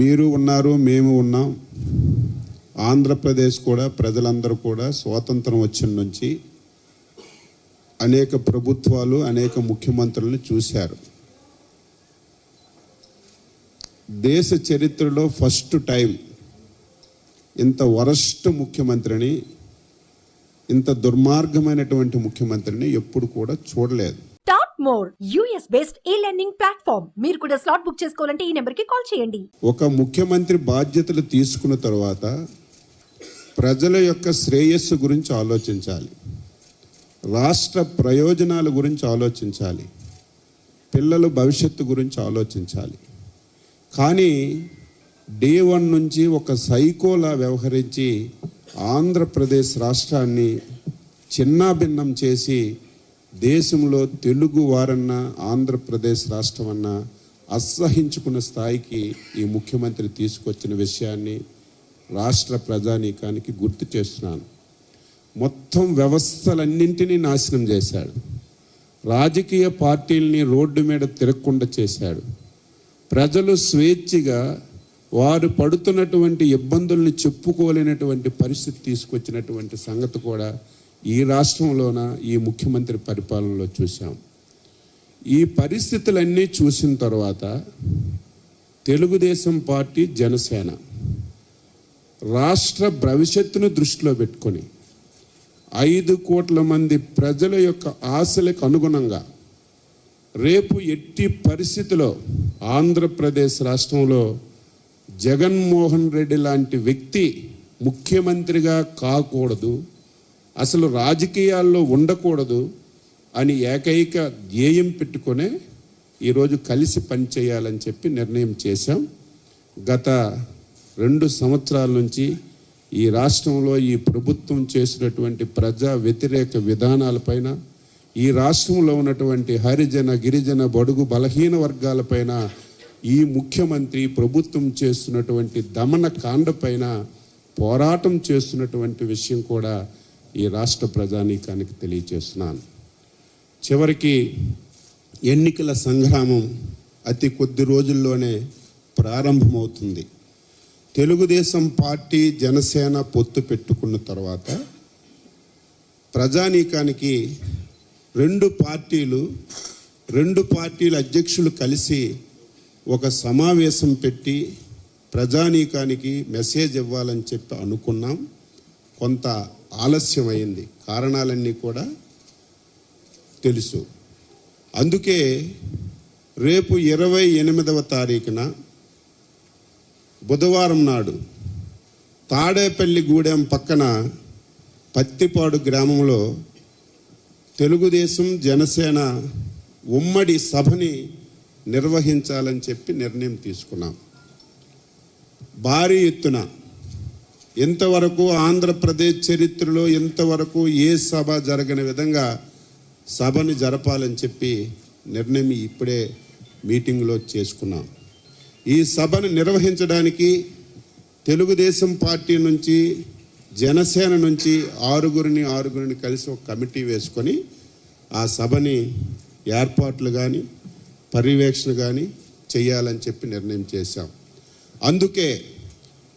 మీరు ఉన్నారు మేము ఉన్నాం. ఆంధ్రప్రదేశ్ కూడా ప్రజలందరూ కూడా స్వాతంత్రం వచ్చిన నుంచి అనేక ప్రభుత్వాలు అనేక ముఖ్యమంత్రులను చూశారు. దేశ చరిత్రలో ఫస్ట్ టైం ఇంత వరస్ట్ ముఖ్యమంత్రిని ఇంత దుర్మార్గమైనటువంటి ముఖ్యమంత్రిని ఎప్పుడు కూడా చూడలేదు. More US based e learning platform మీరు కూడా స్లాట్ బుక్ చేసుకోవాలంటే ఈ నెంబర్కి కాల్ చేయండి. ఒక ముఖ్యమంత్రి బాధ్యతలు తీసుకున్న తర్వాత ప్రజల యొక్క శ్రేయస్సు గురించి ఆలోచించాలి. రాష్ట్ర ప్రయోజనాల గురించి ఆలోచించాలి. పిల్లల భవిష్యత్తు గురించి ఆలోచించాలి. కానీ డే వన్ నుంచి ఒక సైకోలా వ్యవహరించి ఆంధ్రప్రదేశ్ రాష్ట్రాన్ని చిన్నాభిన్నం చేసి దేశంలో తెలుగు వారన్నా ఆంధ్రప్రదేశ్ రాష్ట్రం అన్నా అసహించుకున్న స్థాయికి ఈ ముఖ్యమంత్రి తీసుకొచ్చిన విషయాన్ని రాష్ట్ర ప్రజానీకానికి గుర్తు చేస్తున్నాను. మొత్తం వ్యవస్థలన్నింటినీ నాశనం చేశాడు. రాజకీయ పార్టీల్ని రోడ్డు మీద తిరగకుండా చేశాడు. ప్రజలు స్వేచ్ఛగా వారు పడుతున్నటువంటి ఇబ్బందుల్ని చెప్పుకోలేనటువంటి పరిస్థితి తీసుకొచ్చినటువంటి సంగతి కూడా ఈ రాష్ట్రంలోన ఈ ముఖ్యమంత్రి పరిపాలనలో చూసాం ఈ పరిస్థితులన్నీ చూసిన తర్వాత తెలుగుదేశం పార్టీ జనసేన రాష్ట్ర భవిష్యత్తును దృష్టిలో పెట్టుకొని ఐదు కోట్ల మంది ప్రజల యొక్క ఆశలకు అనుగుణంగా రేపు ఎట్టి పరిస్థితిలో ఆంధ్రప్రదేశ్ రాష్ట్రంలో జగన్మోహన్ రెడ్డి లాంటి వ్యక్తి ముఖ్యమంత్రిగా కాకూడదు. అసలు రాజకీయాల్లో ఉండకూడదు అని ఏకైక ధ్యేయం పెట్టుకునే ఈరోజు కలిసి పనిచేయాలని చెప్పి నిర్ణయం చేశాం. గత రెండు సంవత్సరాల నుంచి ఈ రాష్ట్రంలో ఈ ప్రభుత్వం చేసినటువంటి ప్రజా వ్యతిరేక విధానాలపైన ఈ రాష్ట్రంలో ఉన్నటువంటి హరిజన గిరిజన బడుగు బలహీన వర్గాలపైన ఈ ముఖ్యమంత్రి ప్రభుత్వం చేస్తున్నటువంటి దమన కాండపైన పోరాటం చేస్తున్నటువంటి విషయం కూడా ఈ రాష్ట్ర ప్రజానీకానికి తెలియజేస్తున్నాను. చివరికి ఎన్నికల సంగ్రామం అతి కొద్ది రోజుల్లోనే ప్రారంభమవుతుంది. తెలుగుదేశం పార్టీ జనసేన పొత్తు పెట్టుకున్న తర్వాత ప్రజానీకానికి రెండు పార్టీలు రెండు పార్టీల అధ్యక్షులు కలిసి ఒక సమావేశం పెట్టి ప్రజానీకానికి మెసేజ్ ఇవ్వాలని చెప్పి అనుకున్నాం. కొంత ఆలస్యమైంది. కారణాలన్నీ కూడా తెలుసు. అందుకే రేపు ఇరవై ఎనిమిదవ తారీఖున బుధవారం నాడు తాడేపల్లి గూడెం పక్కన పత్తిపాడు గ్రామంలో తెలుగుదేశం జనసేన ఉమ్మడి సభని నిర్వహించాలని చెప్పి నిర్ణయం తీసుకున్నాం. భారీ ఎత్తున ఇంతవరకు ఆంధ్రప్రదేశ్ చరిత్రలో ఇంతవరకు ఏ సభ జరగని విధంగా సభని జరపాలని చెప్పి నిర్ణయం ఇప్పుడే మీటింగ్లో చేసుకున్నాం. ఈ సభను నిర్వహించడానికి తెలుగుదేశం పార్టీ నుంచి జనసేన నుంచి ఆరుగురిని ఆరుగురిని కలిసి ఒక కమిటీ వేసుకొని ఆ సభని ఏర్పాట్లు కానీ పర్యవేక్షణ కానీ చేయాలని చెప్పి నిర్ణయం చేశాం. అందుకే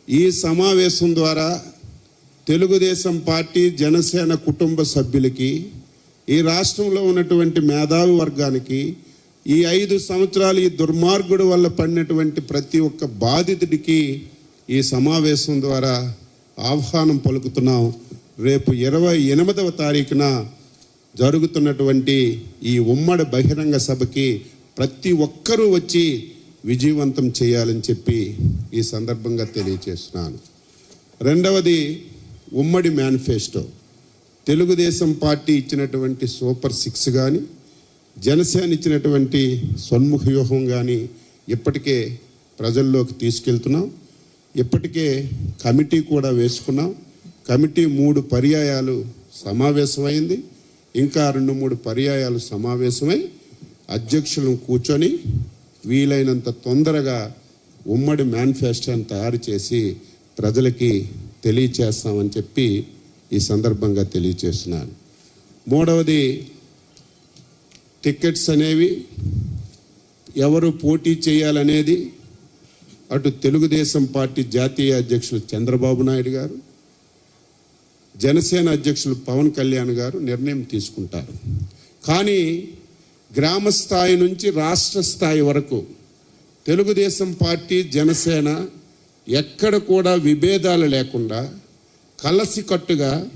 ఈ సమావేశం ద్వారా తెలుగుదేశం పార్టీ జనసేన కుటుంబ సభ్యులకి ఈ రాష్ట్రంలో ఉన్నటువంటి మేధావి వర్గానికి ఈ ఐదు సంవత్సరాలు ఈ దుర్మార్గుడు వల్ల పడినటువంటి ప్రతి ఒక్క బాధితుడికి ఈ సమావేశం ద్వారా ఆహ్వానం పలుకుతున్నాం. రేపు ఇరవై ఎనిమిదవ తారీఖున జరుగుతున్నటువంటి ఈ ఉమ్మడి బహిరంగ సభకి ప్రతి ఒక్కరూ వచ్చి విజయవంతం చేయాలని చెప్పి ఈ సందర్భంగా తెలియచేస్తున్నాను. రెండవది ఉమ్మడి మేనిఫెస్టో. తెలుగుదేశం పార్టీ ఇచ్చినటువంటి సూపర్ సిక్స్ కానీ జనసేన ఇచ్చినటువంటి సన్ముఖ వ్యూహం కానీ ఇప్పటికే ప్రజల్లోకి తీసుకెళ్తున్నాం. ఇప్పటికే కమిటీ కూడా వేసుకున్నాం. కమిటీ మూడు పర్యాయాలు సమావేశమైంది. ఇంకా రెండు మూడు పర్యాయాలు సమావేశమై అధ్యక్షులను కూర్చొని వీలైనంత తొందరగా ఉమ్మడి మేనిఫెస్టోని తయారు చేసి ప్రజలకి తెలియచేస్తామని చెప్పి ఈ సందర్భంగా తెలియచేస్తున్నాను. మూడవది టికెట్స్ అనేవి ఎవరు పోటీ చేయాలనేది అటు తెలుగుదేశం పార్టీ జాతీయ అధ్యక్షులు చంద్రబాబు నాయుడు గారు జనసేన అధ్యక్షులు పవన్ కళ్యాణ్ గారు నిర్ణయం తీసుకుంటారు. కానీ గ్రామ స్థాయి నుంచి రాష్ట్ర స్థాయి వరకు తెలుగుదేశం పార్టీ జనసేన ఎక్కడ కూడా విభేదాలు లేకుండా కలసికట్టుగా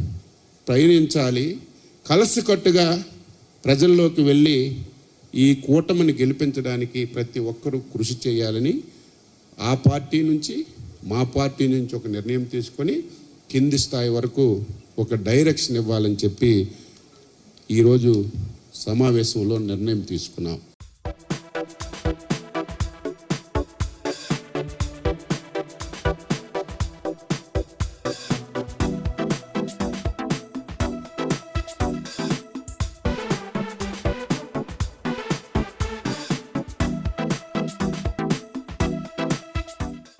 ప్రయాణించాలి. కలసికట్టుగా ప్రజల్లోకి వెళ్ళి ఈ కూటమిని గెలిపించడానికి ప్రతి ఒక్కరూ కృషి చేయాలని ఆ పార్టీ నుంచి మా పార్టీ నుంచి ఒక నిర్ణయం తీసుకొని కింది స్థాయి వరకు ఒక డైరెక్షన్ ఇవ్వాలని చెప్పి ఈరోజు సమావేశంలో నిర్ణయం తీసుకున్నాం.